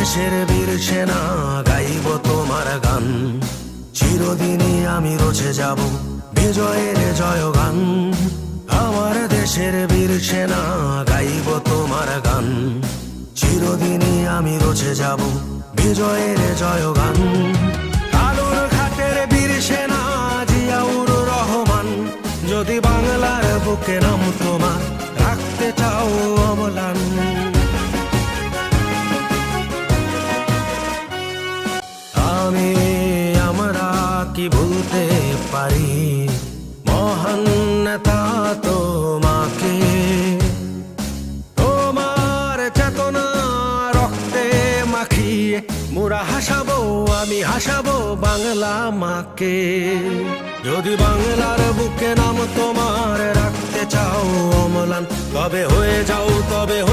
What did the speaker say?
দেশের বীর সেনা গাইব তোমার গান। চিরদিনই আমি রচে যাব বিজয়ের জয়গান। আমার দেশের বীর সেনা গাইব তোমার গান। চিরদিনই আমি রচে যাব বিজয়ের জয়গান। আলোর ঘাটের বীর সেনা জিয়াউর রহমান, যদি বাংলার বুকে নাম তোমার, রাখতে চাও অমলান আমি আমরা কি ভুলতে পারি? মহান নেতা তোমাকে। তোমার চেতনা রক্তে মাখিয়ে মোরা হাসাবো, আমি হাসাবো বাংলা মাকে। যদি বাংলার বুকে নাম তোমার রাখতে চাও অমলান, তবে হয়ে যাও, তবে হয়ে